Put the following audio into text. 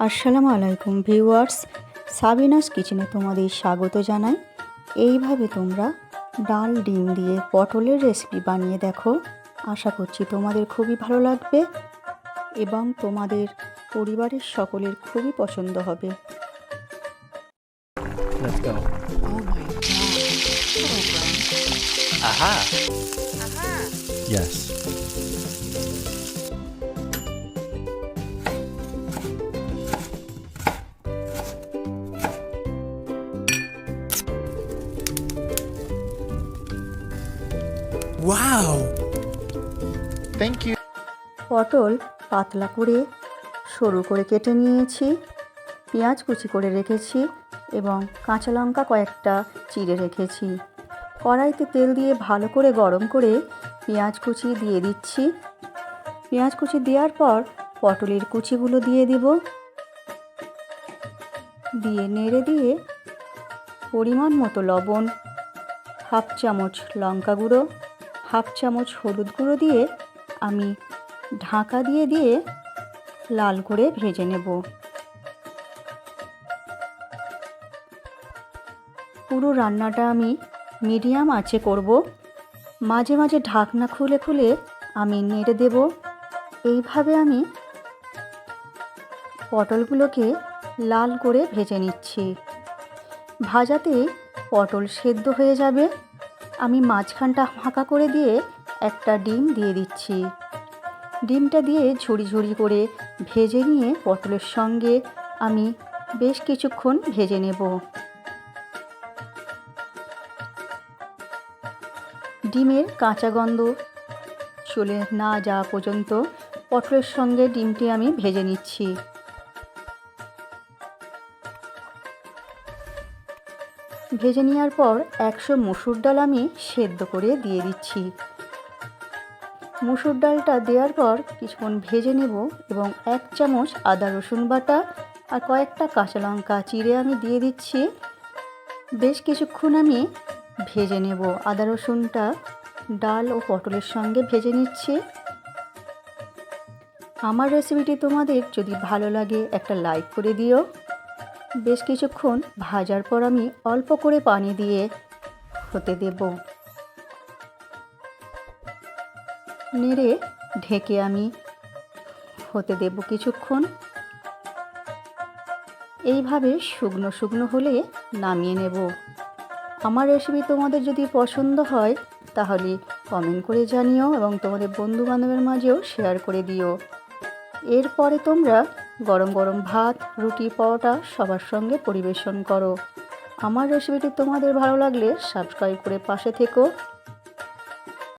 আসসালামু আলাইকুম viewers Sabinus কিচেনে তোমাদের স্বাগত জানাই এইভাবে তোমরা ডাল ডিম দিয়ে পটলের রেসিপি বানিয়ে দেখো আশা করছি তোমাদের খুবই ভালো লাগবে এবং তোমাদের পরিবারের সকলের খুবই পছন্দ হবে. Oh. Aha! Yes. Wow! Thank you. পটল পাতলা করে সরু করে কেটে নিয়েছি পেঁয়াজ কুচি করে রেখেছি এবং কাঁচা লঙ্কা কয়েকটা চিড়ে রেখেছি কড়াইতে তেল দিয়ে ভালো করে গরম করে পেঁয়াজ কুচি দিয়ে দিচ্ছি পেঁয়াজ কুচি দেওয়ার পর পটলের কুচিগুলো দিয়ে দিব দিয়ে নেড়ে দিয়ে পরিমাণ মতো লবণ হাফ চামচ লঙ্কা গুঁড়ো হাফ চামচ হলুদ গুঁড়ো দিয়ে আমি ঢাকা দিয়ে দিয়ে লাল করে ভেজে নেব। পুরো রান্নাটা আমি মিডিয়াম আঁচে করব। মাঝে মাঝে ঢাকনা খুলে খুলে আমি নেড়ে দেব। এইভাবে আমি পটলগুলোকে লাল করে ভেজে নিচ্ছি। ভাজাতে পটল সেদ্ধ হয়ে যাবে। আমি মাঝখানটা ফাঁকা করে দিয়ে একটা ডিম দিয়ে দিচ্ছি। ডিমটা দিয়ে ঝুড়ি ঝুড়ি করে ভেজে নিয়ে পটলের সঙ্গে আমি বেশ কিছুক্ষণ ভেজে নেব। ডিমের কাঁচা গন্ধ চলে না যাওয়া পর্যন্ত পটলের সঙ্গে ডিমটি আমি ভেজে নিচ্ছি। ভেজে নেওয়ার পর একশো মুসুর ডাল আমি সেদ্ধ করে দিয়ে দিচ্ছি। মুসুর ডালটা দেওয়ার পর কিছুক্ষণ ভেজে নেব এবং এক চামচ আদা রসুন বাটা আর কয়েকটা কাঁচা লঙ্কা চিড়ে আমি দিয়ে দিচ্ছি। বেশ কিছুক্ষণ আমি ভেজে নেব আদা রসুনটা। ডাল ও পটলের সঙ্গে ভেজে নিচ্ছি। আমার রেসিপিটি তোমাদের যদি ভালো লাগে একটা লাইক করে দিও। বেশ কিছুক্ষণ ভাজার পর আমি অল্প করে পানি দিয়ে হতে দেবো। নেড়ে ঢেকে আমি হতে দেব কিছুক্ষণ। এইভাবে শুকনো শুকনো হলে নামিয়ে নেব। আমার রেসিপি তোমাদের যদি পছন্দ হয়, তাহলে কমেন্ট করে জানিও এবং তোমাদের বন্ধু বান্ধবের মাঝেও শেয়ার করে দিও। এরপরে তোমরা গরম গরম ভাত, রুটি, পরোটা সবার সঙ্গে পরিবেশন করো। আমার রেসিপিটি তোমাদের ভালো লাগলে সাবস্ক্রাইব করে পাশে থেকো।